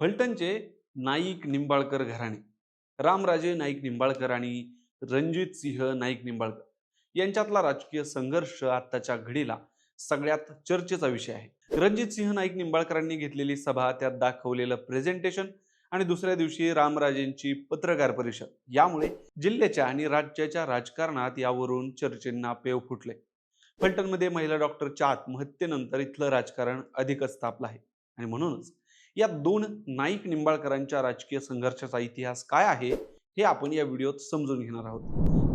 फलटणचे नाईक निंबाळकर घराणे रामराजे नाईक निंबाळकर आणि रणजित सिंह नाईक निंबाळकर यांच्यातला राजकीय संघर्ष आत्ताच्या घडीला सगळ्यात चर्चेचा विषय आहे. रणजित सिंह नाईक निंबाळकरांनी घेतलेली सभा त्यात दाखवलेलं प्रेझेंटेशन आणि दुसऱ्या दिवशी रामराजेंची पत्रकार परिषद. यामुळे जिल्ह्याच्या आणि राज्याच्या राजकारणात यावरून चर्चेंना पेव फुटले. फलटणमध्ये महिला डॉक्टरच्या आत्महत्येनंतर इथलं राजकारण अधिकच तापलं आहे. आणि म्हणूनच या दोन नाईक निंबाळकरांच्या राजकीय संघर्षाचा इतिहास काय आहे हे आपण या व्हिडिओत समजून घेणार आहोत.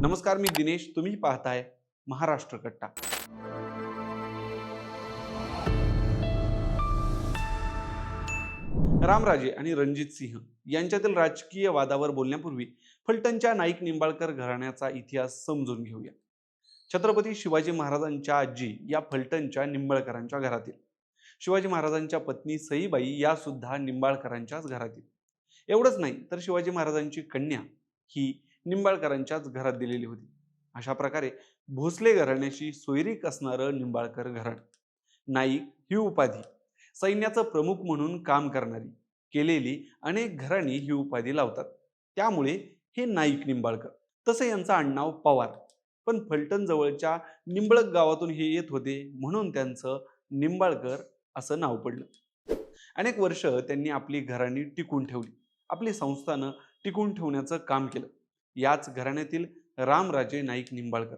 नमस्कार मी दिनेश. तुम्ही पाहताय महाराष्ट्र कट्टा. रामराजे आणि रणजित सिंह यांच्यातील राजकीय वादावर बोलण्यापूर्वी फलटणच्या नाईक निंबाळकर घराण्याचा इतिहास समजून घेऊया. छत्रपती शिवाजी महाराजांच्या आजी या फलटणच्या निंबाळकरांच्या घरातील. शिवाजी महाराजांच्या पत्नी सईबाई या सुद्धा निंबाळकरांच्याच घरातील एवढंच नाही तर शिवाजी महाराजांची कन्या ही निंबाळकरांच्याच घरात दिलेली होती. अशा प्रकारे भोसले घराण्याशी सोयरीक असणारं निंबाळकर घराण. नाईक ही उपाधी सैन्याचं प्रमुख म्हणून काम करणारी केलेली अनेक घराणी ही उपाधी लावतात. त्यामुळे हे नाईक निंबाळकर. तसं यांचं आडनाव पवार. पण फलटण जवळच्या निंबळक गावातून हे येत होते म्हणून त्यांचं निंबाळकर असं नाव पडलं. अनेक वर्ष त्यांनी आपली घराणी टिकून ठेवली. आपली संस्थानं टिकून ठेवण्याचं काम केलं. याच घराण्यातील रामराजे नाईक निंबाळकर.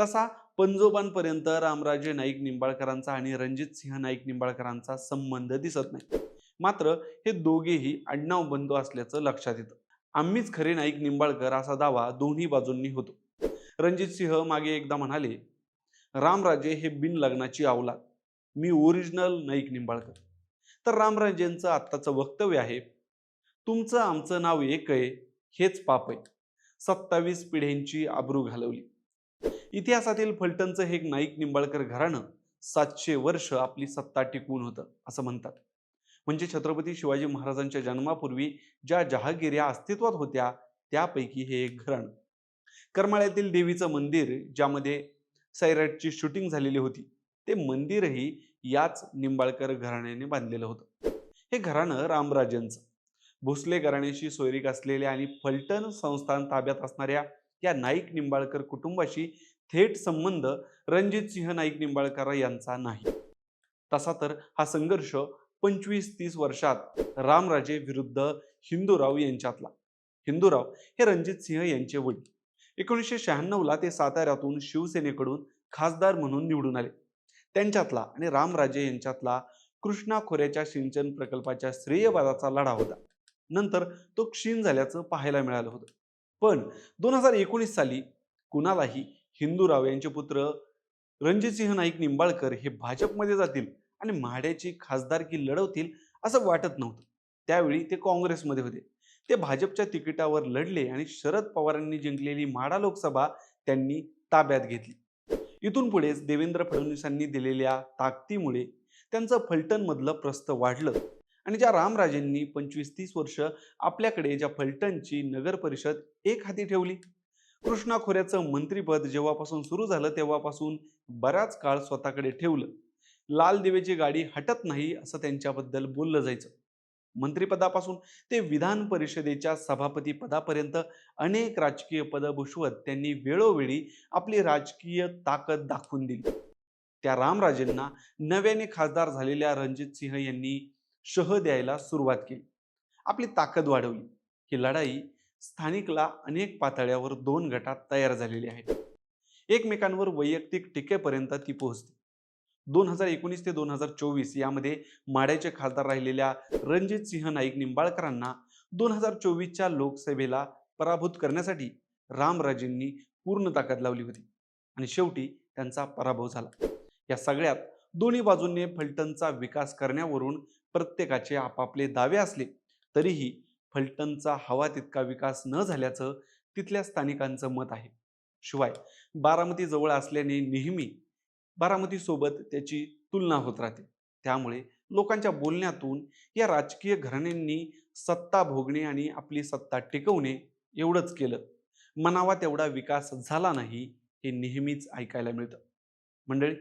तसा पंजोबांपर्यंत रामराजे नाईक निंबाळकरांचा आणि रणजित सिंह नाईक निंबाळकरांचा संबंध दिसत नाही. मात्र हे दोघेही आडनाव बंधू असल्याचं लक्षात येतं. आम्हीच खरे नाईक निंबाळकर असा दावा दोन्ही बाजूंनी होतो. रणजित सिंह मागे एकदा म्हणाले रामराजे हे बिन लग्नाची अवलाद मी ओरिजिनल नाईक निंबाळकर. तर रामराजेंचं आत्ताचं वक्तव्य आहे तुमचं आमचं नाव एक आहे हेच पाप आहे. सत्तावीस पिढ्यांची आबरू घालवली. इतिहासातील फलटणचं हे नाईक निंबाळकर घराणं सातशे वर्ष आपली सत्ता टिकवून होतं असं म्हणतात. म्हणजे छत्रपती शिवाजी महाराजांच्या जन्मापूर्वी ज्या जहागिऱ्या अस्तित्वात होत्या त्यापैकी हे एक घराणं. करमाळ्यातील देवीचं मंदिर ज्यामध्ये सैराटची शूटिंग झालेली होती ते मंदिरही याच निंबाळकर घराण्याने बांधलेलं होतं. हे घराणं रामराजेंचं भोसले घराण्याशी सोयरीक असलेल्या आणि फलटण संस्थान ताब्यात असणाऱ्या या नाईक निंबाळकर कुटुंबाशी थेट संबंध रणजित सिंह नाईक निंबाळकर यांचा नाही. तसा तर हा संघर्ष पंचवीस तीस वर्षात रामराजे विरुद्ध हिंदूराव यांच्यातला. हिंदूराव हे रणजित सिंह यांचे वडील. एकोणीसशे शहाण्णवला ते साताऱ्यातून शिवसेनेकडून खासदार म्हणून निवडून आले. त्यांच्यातला आणि रामराजे यांच्यातला कृष्णा खोऱ्याच्या सिंचन प्रकल्पाच्या श्रेयवादाचा लढा होता. नंतर तो क्षीण झाल्याचं पाहायला मिळालं होतं. पण दोन हजार एकोणीस साली कुणालाही हिंदूराव यांचे पुत्र रणजितसिंह नाईक निंबाळकर हे भाजपमध्ये जातील आणि म्हाड्याची खासदारकी लढवतील असं वाटत नव्हतं. त्यावेळी ते काँग्रेसमध्ये होते. ते भाजपच्या तिकिटावर लढले आणि शरद पवारांनी जिंकलेली माढा लोकसभा त्यांनी ताब्यात घेतली. इथून पुढेच देवेंद्र फडणवीसांनी दिलेल्या ताकदीमुळे त्यांचं फलटणमधलं प्रस्थ वाढलं. आणि ज्या रामराजेंनी पंचवीस तीस वर्ष आपल्याकडे ज्या फलटणची नगर परिषद एक हाती ठेवली. कृष्णा खोऱ्याचं मंत्रीपद जेव्हापासून सुरू झालं तेव्हापासून बराच काळ स्वतःकडे ठेवलं. लाल दिवेची गाडी हटत नाही असं त्यांच्याबद्दल बोललं जायचं. मंत्रिपदापासून ते विधान परिषदेच्या सभापती पदापर्यंत अनेक राजकीय पदं भूषवत त्यांनी वेळोवेळी आपली राजकीय ताकद दाखवून दिली. त्या रामराजेंना नव्याने खासदार झालेल्या रणजित सिंह यांनी शह द्यायला सुरुवात केली. आपली ताकद वाढवली. ही लढाई स्थानिकला अनेक पातळ्यावर दोन गटात तयार झालेली आहे. एकमेकांवर वैयक्तिक टीकेपर्यंत ती पोहोचते दोन हजार एकोणीस ते दोन हजार चोवीस यामध्ये माड्याचे खासदार राहिलेल्या रणजित सिंह नाईक निंबाळकरांना दोन हजार चोवीसच्या लोकसभेला पराभूत करण्यासाठी रामराजेंनी पूर्ण ताकद लावली होती. आणि शेवटी त्यांचा पराभव झाला. या सगळ्यात दोन्ही बाजूंनी फलटणचा विकास करण्यावरून प्रत्येकाचे आपापले दावे असले तरीही फलटणचा हवा तितका विकास न झाल्याचं तिथल्या स्थानिकांचं मत आहे. शिवाय बारामती जवळ असल्याने नेहमी बारामतीसोबत त्याची तुलना होत राहते. त्यामुळे लोकांच्या बोलण्यातून या राजकीय घराण्यांनी सत्ता भोगणे आणि आपली सत्ता टिकवणे एवढंच केलं. मनावा तेवढा विकास झाला नाही हे नेहमीच ऐकायला मिळतं. मंडळी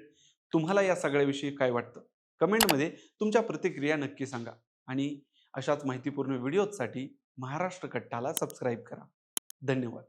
तुम्हाला या सगळ्याविषयी काय वाटतं? कमेंटमध्ये तुमच्या प्रतिक्रिया नक्की सांगा आणि अशाच माहितीपूर्ण व्हिडिओजसाठी महाराष्ट्र कट्टाला सबस्क्राईब करा. धन्यवाद.